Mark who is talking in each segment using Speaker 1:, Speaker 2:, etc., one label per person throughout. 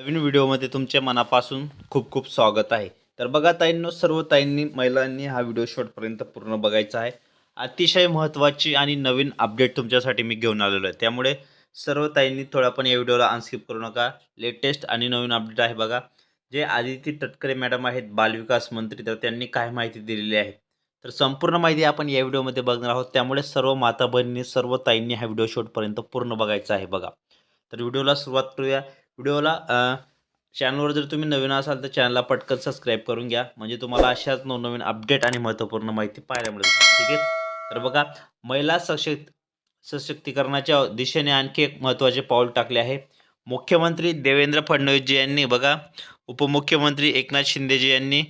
Speaker 1: नवीन व्हिडिओमध्ये तुमच्या मनापासून खूप खूप स्वागत आहे. तर बघा ताईंनो सर्व ताईंनी महिलांनी हा व्हिडिओ शॉर्टपर्यंत पूर्ण बघायचा आहे. अतिशय महत्त्वाची आणि नवीन अपडेट तुमच्यासाठी मी घेऊन आलेलो आहे. त्यामुळे सर्व ताईंनी थोडा पण या व्हिडिओला अनस्किप करू नका. लेटेस्ट आणि नवीन अपडेट आहे बघा. जे आदिती तटकरे मॅडम आहेत बालविकास मंत्री तर त्यांनी काय माहिती दिलेली आहे. तर संपूर्ण माहिती आपण या व्हिडिओमध्ये बघणार आहोत. त्यामुळे सर्व माता बहिणी सर्व ताईंनी हा व्हिडिओ शेवटपर्यंत पूर्ण बघायचा आहे बघा. तर व्हिडिओला सुरुवात करूया. व्हिडिओला चॅनलवर जर तुम्ही नवीन असाल तर चॅनलला पटकन सबस्क्राईब करून घ्या. म्हणजे तुम्हाला अशाच नवनवीन अपडेट आणि महत्त्वपूर्ण माहिती पाहायला मिळेल. ठीक आहे? तर बघा महिला सशक्त सशक्तीकरणाच्या दिशेने आणखी एक महत्त्वाचे पाऊल टाकले आहे. मुख्यमंत्री देवेंद्र फडणवीसजी यांनी बघा उपमुख्यमंत्री एकनाथ शिंदेजी यांनी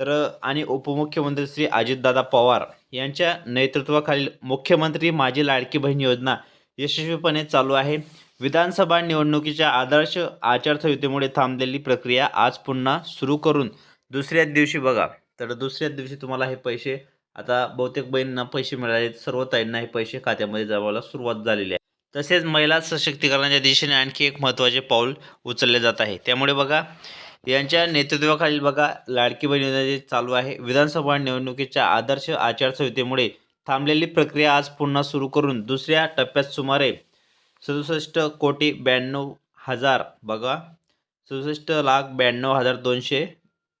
Speaker 1: तर आणि उपमुख्यमंत्री श्री अजितदादा पवार यांच्या नेतृत्वाखालील मुख्यमंत्री माझी लाडकी बहीण योजना यशस्वीपणे चालू आहे. विधानसभा निवडणुकीच्या आदर्श आचारसंहितेमुळे थांबलेली प्रक्रिया आज पुन्हा सुरू करून दुसऱ्याच दिवशी बघा. तर दुसऱ्याच दिवशी तुम्हाला हे पैसे आता बहुतेक बहिणींना पैसे मिळाले सर्व ताईंना हे पैसे खात्यामध्ये जमायला सुरुवात झालेली आहे. तसेच महिला सशक्तीकरणाच्या दिशेने आणखी एक महत्त्वाचे पाऊल उचलले जात आहे. त्यामुळे बघा यांच्या नेतृत्वाखालील बघा लाडकी बहीण चालू आहे विधानसभा निवडणुकीच्या आदर्श आचारसंहितेमुळे थांबलेली प्रक्रिया आज पुन्हा सुरू करून दुसऱ्या टप्प्यात सुमारे सदुसष्ट कोटी ब्याण्णव हजार बघा. सदुसष्ट लाख ब्याण्णव हजार दोनशे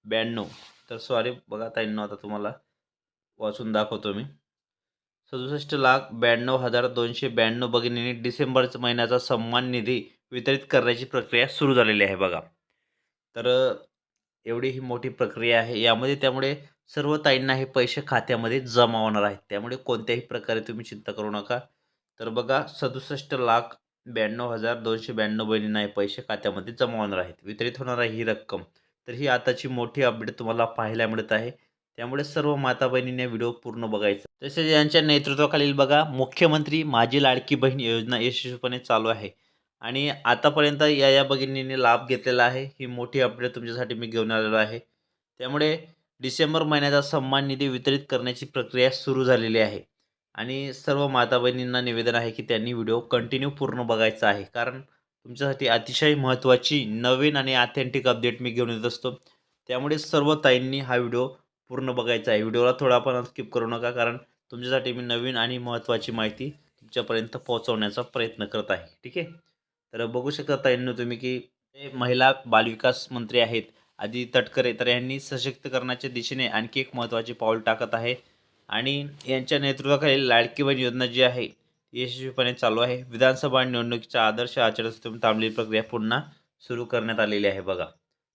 Speaker 1: ब्याण्णव. तर सॉरी बघा ताईंनो आता तुम्हाला वाचून दाखवतो मी. सदुसष्ट लाख ब्याण्णव हजार दोनशे ब्याण्णव भगिनींनी डिसेंबर महिन्याचा सन्मान निधी वितरित करण्याची प्रक्रिया सुरू झालेली आहे बघा. तर एवढी ही मोठी प्रक्रिया आहे. यामध्ये त्यामुळे सर्व ताईंना हे पैसे खात्यामध्ये जमा होणार आहेत. त्यामुळे कोणत्याही प्रकारे तुम्ही चिंता करू नका. तर बघा सदुसष्ट लाख ब्याण्णव हजार दोनशे ब्याण्णव बहिणींना हे पैसे खात्यामध्ये जमा होणार आहेत. वितरित होणार आहे ही रक्कम. तर ही आताची मोठी अपडेट तुम्हाला पाहायला मिळत आहे. त्यामुळे सर्व माता बहिणींनी व्हिडिओ पूर्ण बघायचा. तसेच यांच्या नेतृत्वाखालील बघा मुख्यमंत्री माझी लाडकी बहीण योजना यशस्वीपणे चालू आहे. आणि आतापर्यंत या या भगिनींनी लाभ घेतलेला आहे. ही मोठी अपडेट तुमच्यासाठी मी घेऊन आलेलो आहे. त्यामुळे डिसेंबर महिन्याचा सन्मान निधी वितरित करण्याची प्रक्रिया सुरू झालेली आहे. आणि सर्व माता बहिणींना निवेदन आहे की त्यांनी व्हिडिओ कंटिन्यू पूर्ण बघायचा आहे. कारण तुमच्यासाठी अतिशय महत्त्वाची नवीन आणि ऑथेंटिक अपडेट मी घेऊन येत असतो. त्यामुळे सर्व ताईंनी हा व्हिडिओ पूर्ण बघायचा आहे. व्हिडिओला थोडा पण स्किप करू नका कारण तुमच्यासाठी मी नवीन आणि महत्त्वाची माहिती तुमच्यापर्यंत पोहोचवण्याचा प्रयत्न करत आहे. ठीक आहे? तर बघू शकता ताईंनो तुम्ही की हे महिला बालविकास मंत्री आहेत. आदी तटकरे तर यांनी सशक्तीकरणाच्या दिशेने आणखी एक महत्त्वाचे पाऊल टाकत आहे. आणि यांच्या नेतृत्वाखाली लाडकी बहीण योजना जी आहे यशस्वीपणे चालू आहे. विधानसभा निवडणुकीच्या आदर्श आचारसंहितेतून थांबलेली प्रक्रिया पुन्हा सुरू करण्यात आलेली आहे बघा.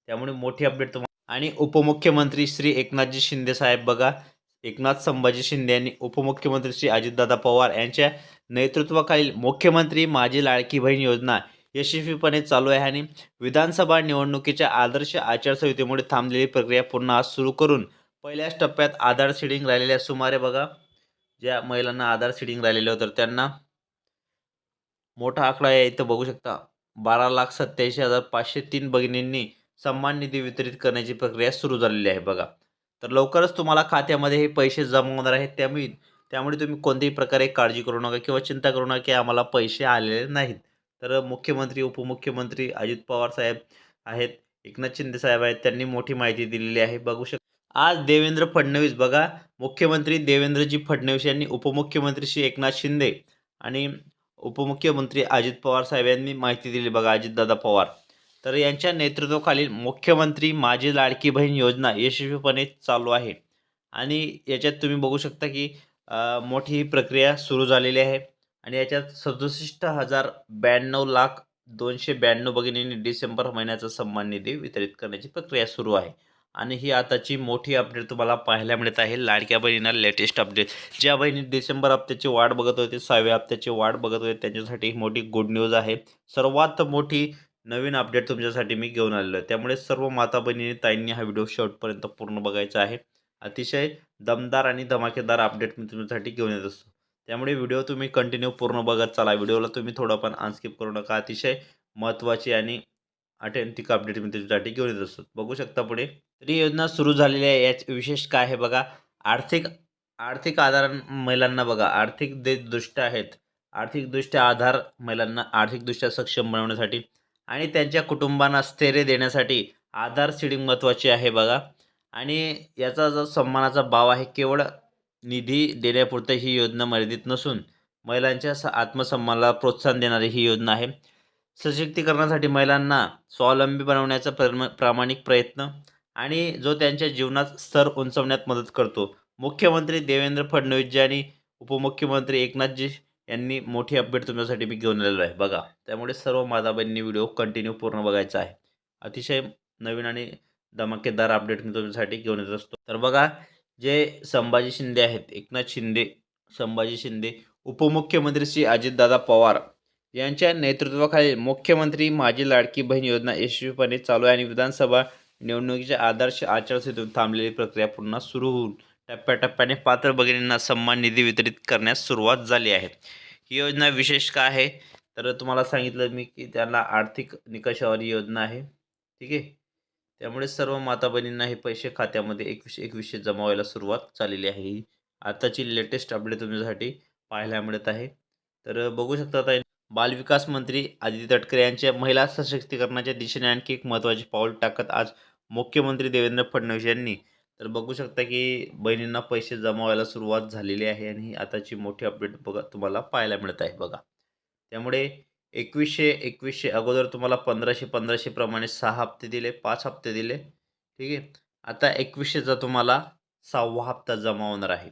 Speaker 1: त्यामुळे मोठी अपडेट तुम्हाला आणि उपमुख्यमंत्री श्री एकनाथजी शिंदे साहेब बघा. एकनाथ संभाजी शिंदे यांनी उपमुख्यमंत्री श्री अजितदादा पवार यांच्या नेतृत्वाखालील मुख्यमंत्री माझी लाडकी बहीण योजना यशस्वीपणे चालू आहे आणि विधानसभा निवडणुकीच्या आदर्श आचारसंहितेमुळे थांबलेली प्रक्रिया पुन्हा सुरू करून पहिल्याच टप्प्यात आधार सीडिंग राहिलेल्या सुमारे बघा ज्या महिलांना आधार सीडिंग राहिलेलं होतं त्यांना मोठा आकडा आहे इथं बघू शकता. बारा लाख सत्याऐंशी हजार पाचशे तीन भगिनींनी सन्मान निधी वितरित करण्याची प्रक्रिया सुरू झालेली आहे बघा. तर लवकरच तुम्हाला खात्यामध्ये हे पैसे जमा होणार आहेत त्यामुळे त्यामुळे तुम्ही कोणत्याही प्रकारे काळजी करू नका किंवा चिंता करू नका की आम्हाला पैसे आलेले नाहीत. तर मुख्यमंत्री उपमुख्यमंत्री अजित पवार साहेब आहेत एकनाथ शिंदे साहेब आहेत त्यांनी मोठी माहिती दिलेली आहे. बघू शकता आज देवेंद्र फडणवीस बघा मुख्यमंत्री देवेंद्रजी फडणवीस यांनी उपमुख्यमंत्री श्री एकनाथ शिंदे आणि उपमुख्यमंत्री अजित पवार साहेब यांनी माहिती दिली बघा अजितदादा पवार. तर यांच्या नेतृत्वाखालील मुख्यमंत्री माझी लाडकी बहीण योजना यशस्वीपणे चालू आहे. आणि याच्यात तुम्ही बघू शकता की मोठी ही प्रक्रिया सुरू झालेली आहे. आणि याच्यात सदुसष्ट हजार ब्याण्णव लाख दोनशे ब्याण्णव भगिनींनी डिसेंबर महिन्याचा सन्मान निधी वितरित करण्याची प्रक्रिया सुरू आहे. आणि ही आताची मोठी अपडेट तुम्हाला पाहायला मिळत आहे. लाडक्या बहिणींना लेटेस्ट अपडेट ज्या बहिणी डिसेंबर हप्त्याची वाट बघत होते सहाव्या हप्त्याची वाट बघत होते त्यांच्यासाठी ही मोठी गुड न्यूज आहे. सर्वात मोठी नवीन अपडेट तुमच्यासाठी मी घेऊन आलेलो आहे. त्यामुळे सर्व माता बहिणीने ताईंनी हा व्हिडिओ शेवटपर्यंत पूर्ण बघायचा आहे. अतिशय दमदार आणि धमाकेदार अपडेट मी तुमच्यासाठी घेऊन येत असतो. त्यामुळे व्हिडिओ तुम्ही कंटिन्यू पूर्ण बघत चला. व्हिडिओला तुम्ही थोडं पण अनस्किप करू नका. अतिशय महत्त्वाची आणि अटेंटिक अपडेट मी तुमच्यासाठी घेऊन येत असतो. बघू शकता पुढे. तर ही योजना सुरू झालेली आहे याच विशेष काय आहे बघा. आर्थिक आर्थिक आधार महिलांना बघा. आर्थिक दे दृष्ट्या आहेत. आर्थिकदृष्ट्या आधार महिलांना आर्थिकदृष्ट्या सक्षम बनवण्यासाठी आणि त्यांच्या कुटुंबांना स्थैर्य देण्यासाठी आधार सीडिंग महत्त्वाची आहे बघा. आणि याचा जो सन्मानाचा भाव आहे केवळ निधी देण्यापुरतं ही योजना मर्यादित नसून महिलांच्या स आत्मसन्मानाला प्रोत्साहन देणारी ही योजना आहे. सशक्तीकरणासाठी महिलांना स्वावलंबी बनवण्याचा प्रम प्रामाणिक प्रयत्न आणि जो त्यांच्या जीवनात स्तर उंचवण्यात मदत करतो. मुख्यमंत्री देवेंद्र फडणवीसजी आणि उपमुख्यमंत्री एकनाथजी यांनी मोठी अपडेट तुमच्यासाठी मी घेऊन आलेलो आहे. बघा त्यामुळे सर्व माता बहिणी व्हिडिओ कंटिन्यू पूर्ण बघायचा आहे. अतिशय नवीन आणि धमाकेदार अपडेट मी तुमच्यासाठी घेऊन येत असतो. तर बघा जे संभाजी शिंदे आहेत एकनाथ शिंदे संभाजी शिंदे उपमुख्यमंत्री श्री अजितदादा पवार यांच्या नेतृत्वाखाली मुख्यमंत्री माझी लाडकी बहीण योजना यशस्वीपणे चालू आहे आणि विधानसभा निवडणुकीच्या आदर्श आचारसंहितेतून थांबलेली प्रक्रिया पुन्हा सुरू होऊन टप्प्याटप्प्याने पात्र भगिनींना सन्मान निधी वितरित करण्यास सुरुवात झाली आहे. ही योजना विशेष का आहे? तर तुम्हाला सांगितलं मी की त्यांना आर्थिक निकषावर ही योजना आहे. ठीक आहे? त्यामुळे सर्व माता बहिणींना हे पैसे खात्यामध्ये एकवीसशे एकवीसशे जमा व्हायला सुरुवात झालेली आहे. ही आताची लेटेस्ट अपडेट तुमच्यासाठी पाहायला मिळत आहे. तर बघू शकता आता बालविकास मंत्री आदित्य तटकरे यांच्या महिला सशक्तीकरणाच्या दिशेने आणखी एक महत्त्वाचे पाऊल टाकत आज मुख्यमंत्री देवेंद्र फडणवीस यांनी. तर बघू शकता की बहिणींना पैसे जमा व्हायला सुरुवात झालेली आहे आणि ही आताची मोठी अपडेट बघा तुम्हाला पाहायला मिळत आहे बघा. त्यामुळे एकवीसशे एकवीसशे अगोदर तुम्हाला पंधराशे पंधराशेप्रमाणे सहा हप्ते दिले पाच हप्ते दिले. ठीक आहे? आता एकवीसशेचा तुम्हाला सहावा हप्ता जमा होणार आहे.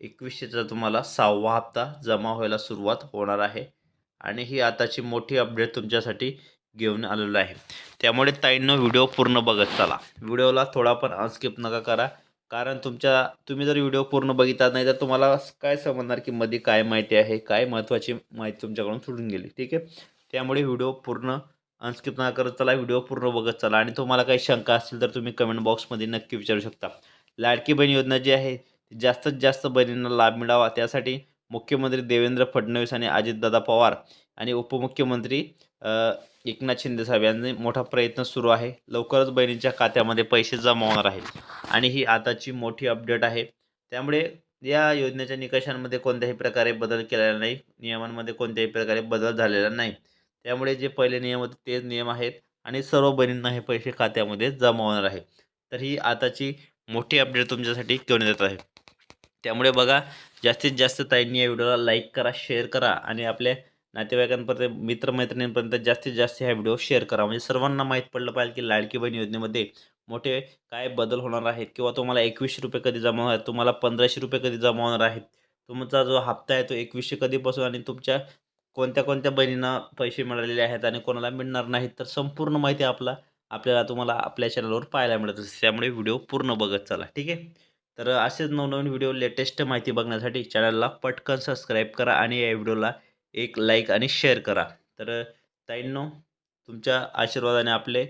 Speaker 1: एकवीसशेचा तुम्हाला सहावा हप्ता जमा व्हायला सुरुवात होणार आहे. आणि ही आताची मोठी अपडेट तुमच्यासाठी घेऊन आलेलो आहे. त्यामुळे ताईंनो व्हिडिओ पूर्ण बघत चला. व्हिडिओला थोडा पण अनस्किप नका करा. कारण तुमच्या तुम्ही जर व्हिडिओ पूर्ण बघितला नाही तर तुम्हाला काय समजणार की मध्ये काय माहिती आहे काय महत्त्वाची माहिती तुमच्याकडून सुटून गेली ठीक आहे? त्यामुळे व्हिडिओ पूर्ण अनस्किप नका करत चला व्हिडिओ पूर्ण बघत चला. आणि तुम्हाला काही शंका असतील तर तुम्ही कमेंट बॉक्समध्ये नक्की विचारू शकता. लाडकी बहीण योजना जी आहे ती जास्तीत जास्त बहिणींना लाभ मिळावा त्यासाठी मुख्यमंत्री देवेंद्र फडणवीस आणि अजितदादा पवार आणि उपमुख्यमंत्री एकनाथ शिंदेसाहेब यांनी मोठा प्रयत्न सुरू आहे. लवकरच बहिणींच्या खात्यामध्ये पैसे जमा होणार आहेत. आणि ही आताची मोठी अपडेट आहे. त्यामुळे या योजनेच्या निकषांमध्ये कोणत्याही प्रकारे बदल केलेला नाही. नियमांमध्ये कोणत्याही प्रकारे बदल झालेला नाही. त्यामुळे जे पहिले नियम होते तेच नियम आहेत. आणि सर्व बहिणींना हे पैसे खात्यामध्ये जमा होणार आहे. तर ही आताची मोठी अपडेट तुमच्यासाठी घेऊन येत आहे. त्यामुळे बघा जास्तीत जास्त ताईंनी या व्हिडिओला लाईक करा शेअर करा आणि आपल्या नातेवाईकांपर्यंत मित्रमैत्रिणींपर्यंत जास्तीत जास्त हा व्हिडिओ शेअर करा. म्हणजे सर्वांना माहीत पडलं पाहिजे की लाडकी बहीण योजनेमध्ये मोठे काय बदल होणार आहेत किंवा तुम्हाला एकवीसशे रुपये कधी जमा होणार तुम्हाला पंधराशे रुपये कधी जमा होणार आहेत तुमचा जो हप्ता आहे तो एकवीसशे कधीपासून आणि तुमच्या कोणत्या कोणत्या बहिणींना पैसे मिळालेले आहेत आणि कोणाला मिळणार नाहीत तर संपूर्ण माहिती आपला आपल्याला तुम्हाला आपल्या चॅनलवर पाहायला मिळत असते त्यामुळे व्हिडिओ पूर्ण बघत चला. ठीक आहे? तर असेच नवनवीन व्हिडिओ लेटेस्ट माहिती बघण्यासाठी चॅनलला पटकन सबस्क्राईब करा आणि या व्हिडिओला एक लाईक आणि शेअर करा. तर ताईंनो तुमच्या आशीर्वादाने आपले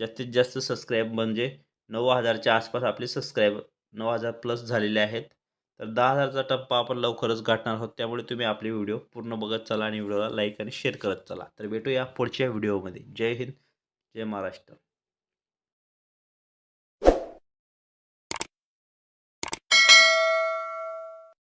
Speaker 1: जास्तीत जास्त सबस्क्राईब म्हणजे नऊ हजारच्या आसपास आपले सबस्क्राईब नऊ हजार प्लस झालेले आहेत. तर दहा हजारचा टप्पा आपण लवकरच गाठणार आहोत. त्यामुळे तुम्ही आपले व्हिडिओ पूर्ण बघत चला आणि व्हिडिओला लाईक आणि शेअर करत चला. तर भेटूया पुढच्या व्हिडिओमध्ये जय हिंद जय महाराष्ट्र.